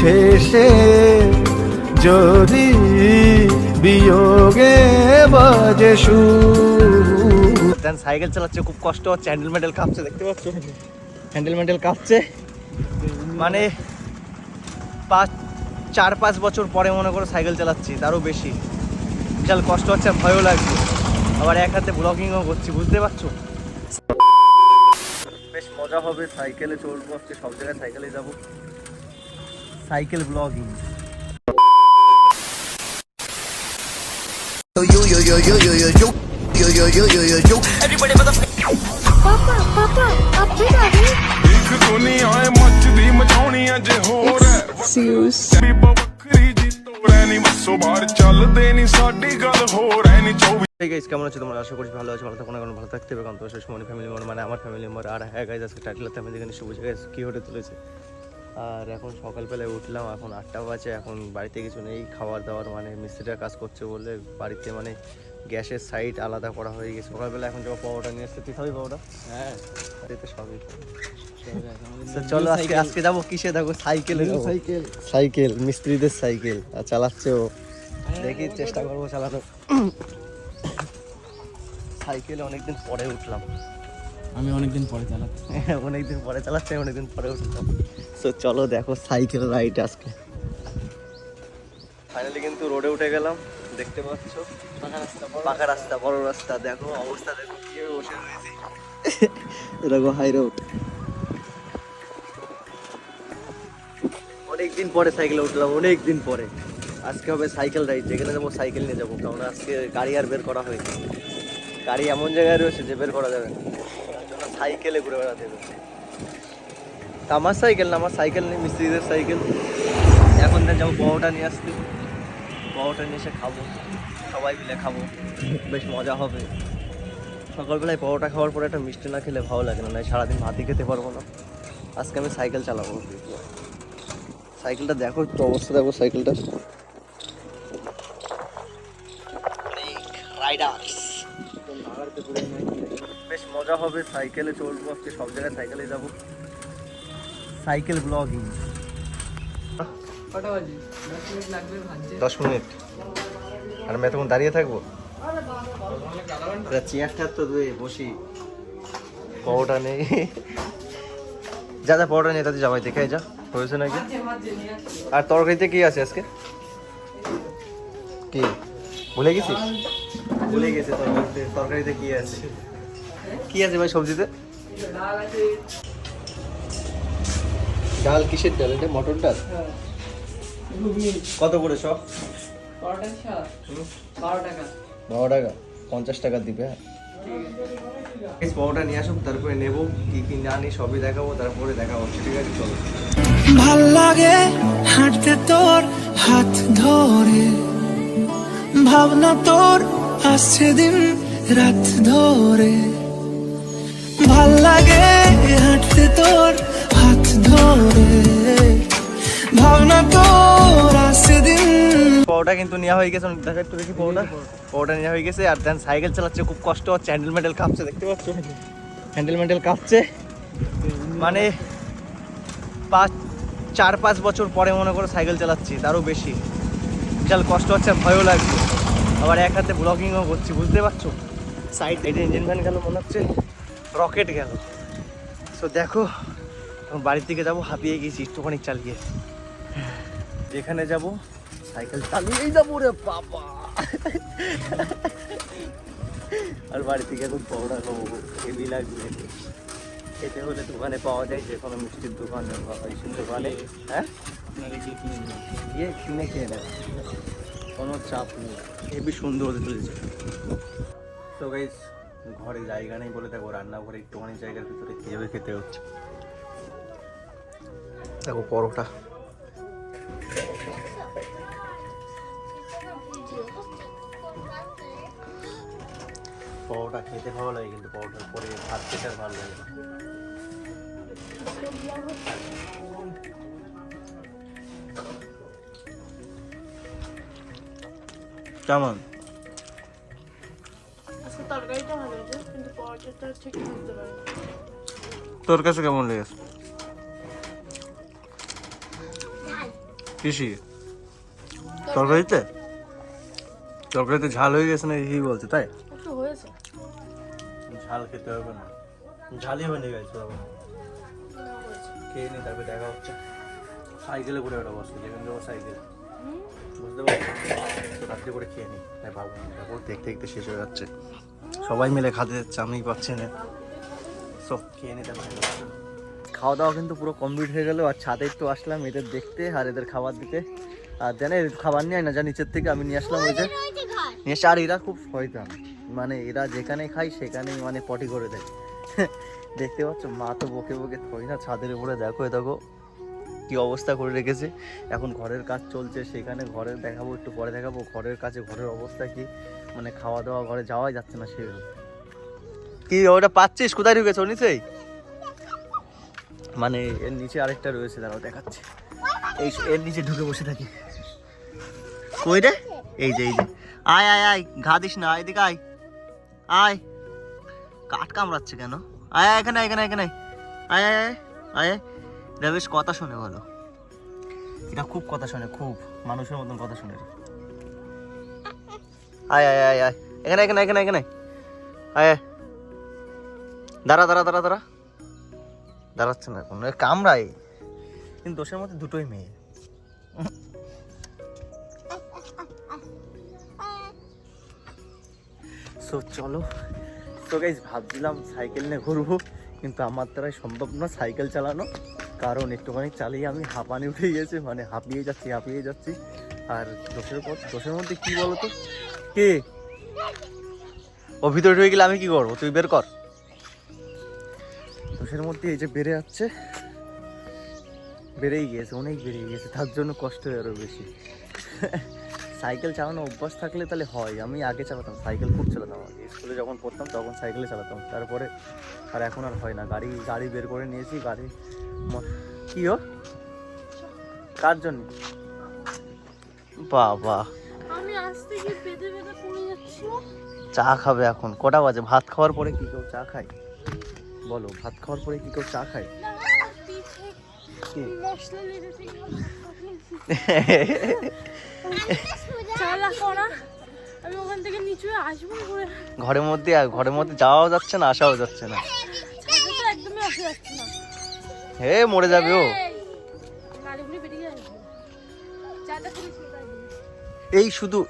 শেষে যদি বিয়োগে বাজে দেন সাইকেল চালাচ্ছে খুব কষ্ট হচ্ছে হ্যান্ডেল ম্যান্ডেল কাঁপছে দেখতে পাচ্ছ? হ্যান্ডেল ম্যান্ডেল কাঁপছে। মানে পাঁচ চার পাঁচ বছর পরে মনে করো সাইকেল চালাচ্ছি তারও বেশি। বিশাল কষ্ট হচ্ছে আর ভয়ও লাগছে। আবার এক হাতে ব্লগিংও করছি বুঝতে পারছ? বেশ মজা হবে সাইকেলে চলবো আজকে সব জায়গায় সাইকেলে যাব। সাইকেল ব্লগিং ਪਾਪਾ ਪਾਪਾ ਆਪ ਠੀਕ ਆ ਗਏ ਇੱਕ ਦੁਨੀਆ ਏ ਮੱਚਦੀ ਮਚਾਉਣੀ ਅਜੇ ਹੋਰ ਹੈ ਸੀਰੀਅਸ ਵੀ ਵੱਖਰੀ ਜੀ ਤੋੜੈ ਨਹੀਂ ਮੱਸੋ ਬਾਹਰ ਚੱਲਦੇ ਨਹੀਂ ਸਾਡੀ ਗੱਲ ਹੋਰ ਐ ਨਹੀਂ 24 এই গাইজ কেমন আছে তোমরা আশা করছি ভালো আছো ভালো থাকো না কারণ ভালো থাকতে হবে কারণ তোমার শেষ ফ্যামিলি মেম্বার মানে আমার ফ্যামিলি মেম্বার আর হ্যাঁ গাইজ আজকে টাইটেল আমি দেখে নিশ্চয় বুঝে গেছে কী হতে তুলেছে আর এখন সকালবেলায় উঠলাম এখন আটটা বাজে এখন বাড়িতে কিছু নেই খাবার দাবার মানে মিস্ত্রিরা কাজ করছে বলে বাড়িতে মানে গ্যাসের সাইড আলাদা করা হয়ে গেছে। সকালবেলা এখন যখন পাওয়াটা নিয়ে আসতে তুই খাবি পাওয়াটা হ্যাঁ। সবই চলো আজকে আজকে যাব কিসে? দেখো সাইকেলে সাইকেল সাইকেল মিস্ত্রিদের সাইকেল আর চালাচ্ছে ও। দেখি চেষ্টা করব চালানো সাইকেলে অনেকদিন পরে উঠলাম। আমি অনেকদিন পরে চালাচ্ছি। অনেকদিন পরে চালাচ্ছে অনেকদিন পরে উঠলাম। তো চলো দেখো সাইকেল রাইড আজকে। ফাইনালি কিন্তু রোডে উঠে গেলাম দেখতে পাচ্ছ? পাকা রাস্তা বড় রাস্তা। দেখো অবস্থা দেখো কীভাবে বসে রয়েছি। দেখো হাই রোড অনেকদিন পরে সাইকেলে উঠলাম অনেক দিন পরে। আজকে হবে সাইকেল রাইড যেখানে যাব সাইকেল নিয়ে যাব কারণ আজকে গাড়ি আর বের করা হয়নি। গাড়ি এমন জায়গায় রয়েছে যে বের করা যাবে না। সাইকেলে ঘুরে বেড়াতে হবে। আমার সাইকেল না, আমার সাইকেল নেই, মিস্ত্রিদের সাইকেল। এখন দেন যাব পাওয়াটা নিয়ে আসতে। পাওয়াটা নিয়ে এসে খাব। সবাই মিলে খাব। বেশ মজা হবে। সকালবেলায় পাওয়াটা খাওয়ার পরে একটা মিষ্টি না খেলে ভালো লাগে না সারাদিন ভাতই খেতে পারব না। আজকে আমি সাইকেল চালাবো। সাইকেলটা দেখো, একটু অবস্থা দেখো সাইকেলটা। বেশ মজা হবে, সাইকেলে চলবো আজকে সব জায়গায় সাইকেলে যাব। Cycle blogging. দশ মিনিট। আর আমি এতক্ষণ দাঁড়িয়ে থাকব? চেয়ারটা তো দে বসি। পাওয়াটা নেই। যা যা পাওয়াটা নেই তাতে যাবাই দেখে যা। হয়েছে নাকি? আর তরকারিতে কি আছে আজকে? কি? ভুলে গেছিস ভুলে গেছে তরকারিতে তরকারিতে কি আছে? কি আছে ভাই সবজিতে? ডাল কিসের ডাল? এটা মটর ডাল? কত করে সব? বারো টাকা। পঞ্চাশ টাকা দিবে হ্যাঁ। এই পাওয়াটা নিয়ে আসুক তারপরে নেব কি কি না নিই সবই দেখাবো তারপরে দেখা হচ্ছে ঠিক আছে চলো। ভালো লাগে হাঁটতে তোর হাত ধরে। ভাবনা তোর আসছে দিন রাত ধরে। ভালো লাগে হাঁটতে তোর কিন্তু নেওয়া হয়ে নেওয়া হয়ে গেছে, আর দেন সাইকেল চালাচ্ছে, খুব কষ্ট হচ্ছে দেখতে হ্যান্ডেল মানে পাঁচ, চার পাঁচ বছর পরে মনে করো সাইকেল চালাচ্ছি, তারও বেশি। বিশাল কষ্ট হচ্ছে ভয়ও লাগছে। আবার এক হাতে ব্লগিংও করছি, বুঝতে পারছ? সাইড এটা ইঞ্জিন ভ্যান গেল, মনে হচ্ছে রকেট গেল। সো দেখো বাড়ির দিকে যাব, হাঁপিয়ে গেছি, একটুখানি চালিয়ে। যেখানে যাব, সাইকেল চালিয়েই যাব রে বাবা। আর বাড়ি থেকে এখন পৌড়া খাব, হেভি লাগবে। খেতে হলে দোকানে পাওয়া যায়, যে কোনো মিষ্টির দোকানে বা দোকানে। হ্যাঁ? গিয়ে কিনে খেয়ে নেয় কোনো চাপ নেই। হেভি সুন্দর হতে চলেছে। তো গাইস ঘরে জায়গা নেই বলে দেখো, রান্নাঘরে একটুখানি জায়গার ভিতরে কীভাবে খেতে হচ্ছে। দেখো পরোটা। পরোটা খেতে ভালো লাগে কিন্তু পরোটার পরে ভাত খেতে ভালো লাগে না। কেমন? তরকারিটা ভালো হয়েছে কিন্তু পরোটাটা ঠিক তোর কাছে কেমন লেগেছে? কৃষি তরকারিতে? তরকারিতে ঝাল হয়ে গেছে না এই বলছে তাই? একটু হয়েছে। ঝাল খেতে হবে না। ঝালই হয়ে গেছে বাবা। খেয়ে নি তারপরে দেখা হচ্ছে। সাইকেলে ঘুরে বেড়াবো আজকে যেখানে যাব সাইকেল। বুঝতে পারছি? তো রাত্রে করে খেয়ে নিই তাই ভাবো দেখতে দেখতে শেষ হয়ে যাচ্ছে। সবাই মিলে খাতে যাচ্ছে আমি পাচ্ছি না। সো খেয়ে নিতে খাওয়া দাওয়া কিন্তু পুরো কমপ্লিট হয়ে গেলো। আর ছাদে একটু আসলাম এদের দেখতে আর এদের খাবার দিতে। আর জানে খাবার নিয়ে না, যা নিচের থেকে আমি নিয়ে আসলাম ওই যে। নিয়ে এসে, আর এরা খুব শয়তান। মানে এরা যেখানে খাই সেখানেই মানে পটি করে দেয়। দেখতে পাচ্ছ, মা তো বকে বকে থই না ছাদের উপরে। দেখো দেখো, কি অবস্থা করে রেখেছে। এখন ঘরের কাজ চলছে, সেখানে ঘরের দেখাবো, একটু পরে দেখাবো। ঘরের কাছে ঘরের অবস্থা কি? মানে খাওয়া দাওয়া, ঘরে যাওয়াই যাচ্ছে না সেভাবে কি, ওটা পাচ্ছিস? কোথায় ঢুকেছে নিচেই মানে এর নিচে আরেকটা রয়েছে, দাঁড়াও দেখাচ্ছে। এই এর নিচে ঢুকে বসে থাকি। কই রে? এই যে এই যে। আয় আয় আয়, ঘা দিস না, এদিকে আয়। আয়। কাঠ কামড়াচ্ছে কেন? আয় আয়, এখানে এখানে এখানে আয়। আয় আয় আয়। এটা বেশ কথা শোনে বলো এটা খুব কথা শোনে, খুব। মানুষের মতন কথা শোনে আয় আয় আয় আয়। এখানে এখানে এখানে এখানে আয়। দাঁড়া দাঁড়া দাঁড়া দাঁড়া। দাঁড়াচ্ছে না কোনো এ কামড়ায় কিন্তু দোষের মধ্যে দুটোই মেয়ে। সো চলো। তো গাইজ ভাবছিলাম সাইকেল নিয়ে ঘুরবো, কিন্তু আমার দ্বারাই সম্ভব না সাইকেল চালানো। কারণ একটুখানি চালিয়ে আমি হাঁপানি উঠে গেছে মানে হাঁপিয়ে যাচ্ছি হাঁপিয়ে যাচ্ছি। আর দোষের পর দোষের মধ্যে কি বলতো? কে? ও ভিতরে ঢুকে গেলে আমি কি করব? তুই বের কর। দোষের মধ্যে এই যে বেড়ে যাচ্ছে বেড়েই গিয়েছে অনেক বেড়ে গিয়েছে তার জন্য কষ্ট হয় আরও বেশি। সাইকেল চালানো অভ্যাস থাকলে তাহলে হয় আমি আগে চালাতাম সাইকেল খুব চালাতাম আগে। স্কুলে যখন পড়তাম তখন সাইকেলে চালাতাম তারপরে আর এখন আর হয় না গাড়ি গাড়ি বের করে নিয়েছি গাড়ি কি ও? কার জন্য? বাবা। চা খাবে এখন কটা বাজে? ভাত খাওয়ার পরে কি কেউ চা খায়? বলো ভাত খাওয়ার পরে কি কেউ চা খায়? ঘরের মধ্যে ঘরের মধ্যে যাওয়াও যাচ্ছে না আসাও যাচ্ছে না। হে মরে যাবে ও। এই, শুধু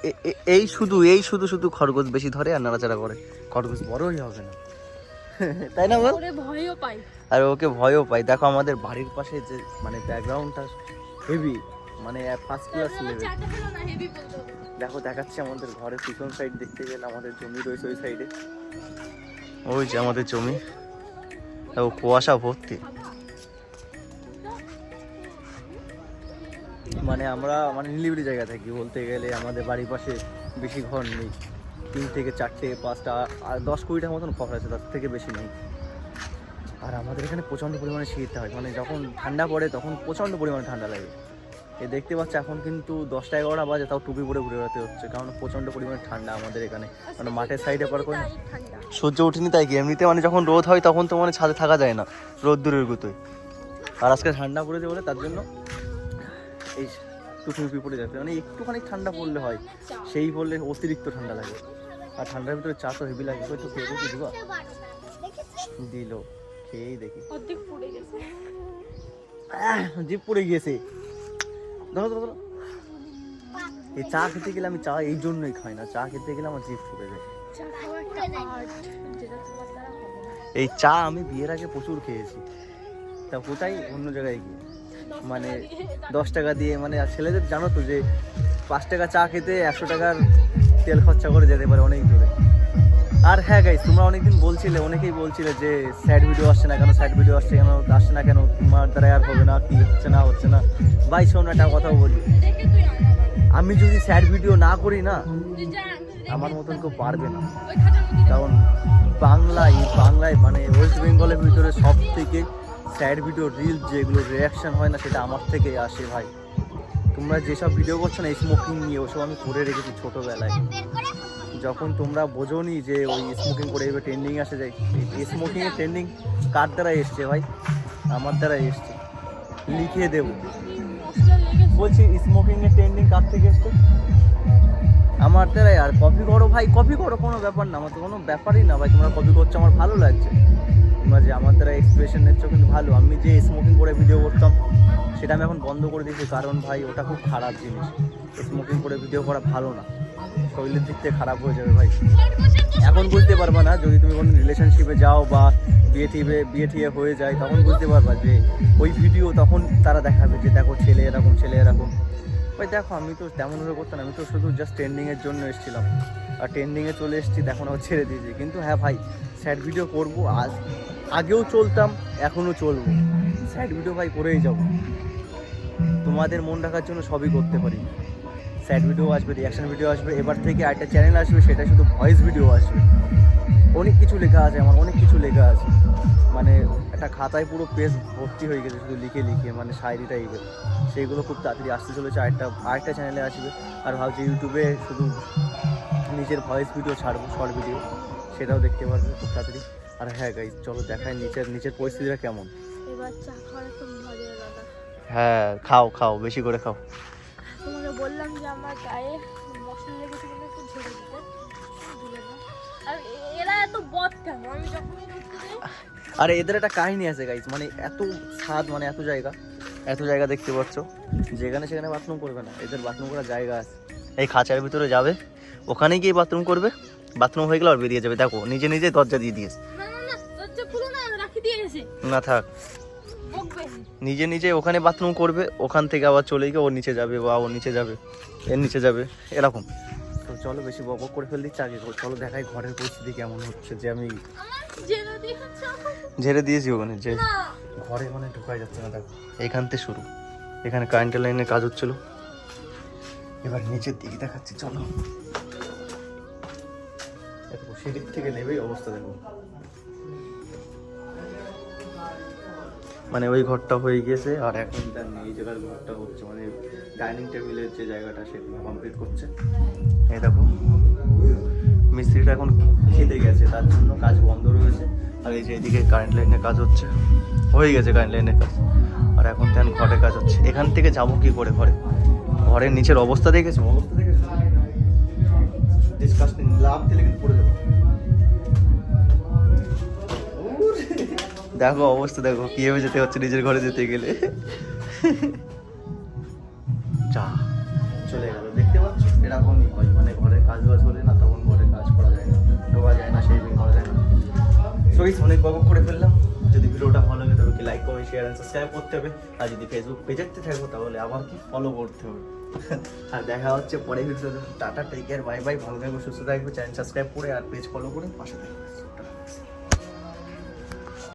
এই শুধু এই শুধু শুধু খরগোশ বেশি ধরে আর নাড়াচাড়া করে। খরগোশ বড়ই হবে না। তাই না বল? ভয়ও পাই। আর ওকে ভয়ও পাই। দেখো আমাদের বাড়ির পাশে যে মানে ব্যাকগ্রাউন্ডটা হেভি মানে ফার্স্ট ক্লাস লেভেল দেখো দেখাচ্ছে আমাদের ঘরের পিছন সাইড দেখতে গেলে আমাদের জমি রয়েছে ওই সাইডে ওই যে আমাদের জমি। দেখো কুয়াশা ভর্তি। মানে আমরা মানে নিলিবিলি জায়গা থাকি বলতে গেলে আমাদের বাড়ির পাশে বেশি ঘর নেই। তিন থেকে চারটে, পাঁচটা, আর দশ কুড়িটার মতন ঘর আছে, তার থেকে বেশি নেই। আর আমাদের এখানে প্রচণ্ড পরিমাণে শীত হয় মানে যখন ঠান্ডা পড়ে তখন প্রচণ্ড পরিমাণে ঠান্ডা লাগে। এ দেখতে পাচ্ছ, এখন কিন্তু দশটা এগারোটা বাজে, তাও টুপি পরে ঘুরে বেড়াতে হচ্ছে, কারণ প্রচণ্ড পরিমাণে ঠান্ডা আমাদের এখানে। মানে মাঠের সাইডে পার করে সূর্য উঠেনি তাই কি? এমনিতে মানে যখন রোদ হয় তখন তো মানে ছাদে থাকা যায় না রোদ দূরের গুতোয়। আর আজকে ঠান্ডা পড়েছে বলে তার জন্য এই টুপি টুপি পরে যাচ্ছে মানে একটুখানি ঠান্ডা পড়লে হয়, সেই পড়লে অতিরিক্ত ঠান্ডা লাগে। আর ঠান্ডার ভিতরে চা তো হেভি লাগে। একটু খেয়ে দেখি দিবা? দিল খেয়েই দেখি। জিপ পড়ে গিয়েছে। ধরো ধরো ধরো। এই চা খেতে গেলে আমি চা এই জন্যই খাই না। চা খেতে গেলে আমার জিপ পড়ে যায়। এই চা আমি বিয়ের আগে প্রচুর খেয়েছি। তা কোথায়? অন্য জায়গায় গিয়ে। মানে দশ টাকা দিয়ে মানে আর ছেলেদের জানো তো যে পাঁচ টাকা চা খেতে একশো টাকার তেল খরচা করে যেতে পারে অনেক দূরে। আর হ্যাঁ গাইস তোমরা অনেকদিন বলছিলে, অনেকেই বলছিলে যে স্যাড ভিডিও আসছে না কেন স্যাড ভিডিও আসছে কেন, আসছে না কেন তোমার দ্বারা আর হবে না, কি হচ্ছে না হচ্ছে না। ভাই, শোন একটা কথা বলি। আমি যদি স্যাড ভিডিও না করি না, আমার মতন কেউ পারবে না। কারণ বাংলায় বাংলায় মানে ওয়েস্ট বেঙ্গলের ভিতরে সব থেকে স্যাড ভিডিও রিল যেগুলো রিয়াকশন হয় না, সেটা আমার থেকে আসে ভাই। তোমরা যেসব ভিডিও করছ না স্মোকিং নিয়ে, ওসব আমি করে রেখেছি ছোটোবেলায়। যখন তোমরা বোঝোনি যে ওই স্মোকিং করে এবার ট্রেন্ডিং আসে যায় স্মোকিংয়ের ট্রেন্ডিং কার দ্বারা এসছে ভাই? আমার দ্বারা এসছে। লিখে দেবো। বলছি স্মোকিং এর ট্রেন্ডিং কার থেকে এসছে? আমার দ্বারাই। আর কপি করো ভাই কপি করো, কোনো ব্যাপার না। আমার তো কোনো ব্যাপারই না ভাই। তোমরা কপি করছ, আমার ভালো লাগছে। তোমরা যে আমার দ্বারা এক্সপ্রেশন নিচ্ছ কিন্তু ভালো। আমি যে স্মোকিং করে ভিডিও করতাম, সেটা আমি এখন বন্ধ করে দিয়েছি কারণ ভাই, ওটা খুব খারাপ জিনিস। স্মোকিং করে ভিডিও করা ভালো না। শরীরের দিক থেকে খারাপ হয়ে যাবে ভাই। এখন বুঝতে পারবা না, যদি তুমি কোনো রিলেশনশিপে যাও বা বিয়ে টিয়ে বিয়ে টিয়ে হয়ে যায়, তখন বুঝতে পারবা যে ওই ভিডিও তখন তারা দেখাবে যে দেখো ছেলে এরকম ছেলে এরকম। ভাই দেখো, আমি তো তেমনভাবে করতাম আমি তো শুধু জাস্ট ট্রেন্ডিংয়ের জন্য এসেছিলাম। আর ট্রেন্ডিংয়ে চলে এসেছি, দেখো না ছেড়ে দিয়েছি। কিন্তু হ্যাঁ ভাই স্যাড ভিডিও করব, আজ আগেও চলতাম, এখনও চলবো। স্যাড ভিডিও ভাই, করেই যাব। তোমাদের মন রাখার জন্য সবই করতে পারি। স্যাড ভিডিও আসবে রিয়াকশন ভিডিও আসবে, এবার থেকে একটা চ্যানেল আসবে, সেটা শুধু ভয়েস ভিডিও আসবে। অনেক কিছু লেখা আছে, আমার অনেক কিছু লেখা আছে। মানে একটা খাতায় পুরো পেজ ভর্তি হয়ে গেছে শুধু লিখে লিখে মানে শায়রি টাইপের। সেইগুলো খুব তাড়াতাড়ি আসতে চলেছে আরেকটা আরেকটা চ্যানেলে আসবে। আর ভাবছি ইউটিউবে শুধু নিজের ভয়েস ভিডিও ছাড়বো শর্ট ভিডিও সেটাও দেখতে পারবে খুব তাড়াতাড়ি। আর হ্যাঁ গাই চলো দেখায় নিচের নিচের পরিস্থিতিটা কেমন? হ্যাঁ খাও খাও বেশি করে খাও। তোমাকে বললাম যে আমার গায়ে মশলা লেগেছে বলে একটু ঝেড়ে দিতে। আর এরা এত বদ কেন আমি যাই আর এদের একটা কাহিনী আছে গাইজ মানে এত স্বাদ মানে এত জায়গা এত জায়গা দেখতে পাচ্ছ যেখানে সেখানে বাথরুম করবে না। এদের বাথরুম করার জায়গা আছে। এই খাঁচার ভিতরে যাবে ওখানে গিয়ে বাথরুম করবে বাথরুম হয়ে গেলে আর বেরিয়ে যাবে। দেখো নিজে নিজে দরজা দিয়ে দিয়েছে। না না না দরজা খুলো না রাখি দিয়ে গেছে। না থাক। নিজে নিজে ওখানে বাথরুম করবে ওখান থেকে আবার চলে গিয়ে ওর নিচে যাবে বা ওর নিচে যাবে এর নিচে যাবে এরকম। তো চলো বেশি বক বক করে ফেল দিচ্ছে আগে চলো দেখাই ঘরের পরিস্থিতি কেমন হচ্ছে যে আমি ঝেড়ে দিয়েছি? ওখানে যে ঘরে মানে ঢুকাই যাচ্ছে না দেখো। এখান থেকে শুরু। এখানে কারেন্টের লাইনের কাজ হচ্ছিল। এবার নিচের দিকে দেখাচ্ছি চলো। দেখো সেদিক থেকে নেবেই অবস্থা দেখো। মানে ওই ঘরটা হয়ে গিয়েছে আর এখন তার এই জায়গার ঘরটা হচ্ছে মানে ডাইনিং টেবিলের যে জায়গাটা সেগুলো কমপ্লিট করছে। এই দেখো। এখন খেতে গেছে তার জন্য কাজ বন্ধ রয়েছে। আর এই যে এদিকে কারেন্ট লাইনের কাজ হচ্ছে হয়ে গেছে কারেন্ট লাইনের কাজ। আর এখন তেন ঘরে কাজ হচ্ছে। এখান থেকে যাব কি করে ঘরে? ঘরের নিচের অবস্থা দেখেছ? অবস্থা দেখেছ? ডিসকাস্টিং লাভ দিলে কিন্তু পড়ে যাব। দেখো অবস্থা দেখো কীভাবে যেতে হচ্ছে নিজের ঘরে যেতে গেলে। যা। চলে গেল। দেখতে পাচ্ছ? এরকমই হয়। মানে ঘরে কাজ বাজ হলে না তখন ঘরে করা যায় না শেভিং করা যায় না। সো গাইস অনেক বক করে ফেললাম। যদি ভিডিওটা ভালো লাগে কি like comment share and subscribe করতে হবে। আর যদি ফেসবুক পেজেতে থাকো তাহলে আবার কি ফলো করতে হবে? আর দেখা হচ্ছে পরে ভিডিওতে ta ta take care bye bye ভালো থাকবে, সুস্থ থাকবে চ্যানেল সাবস্ক্রাইব করে আর পেজ ফলো করে পাশে থাকবে।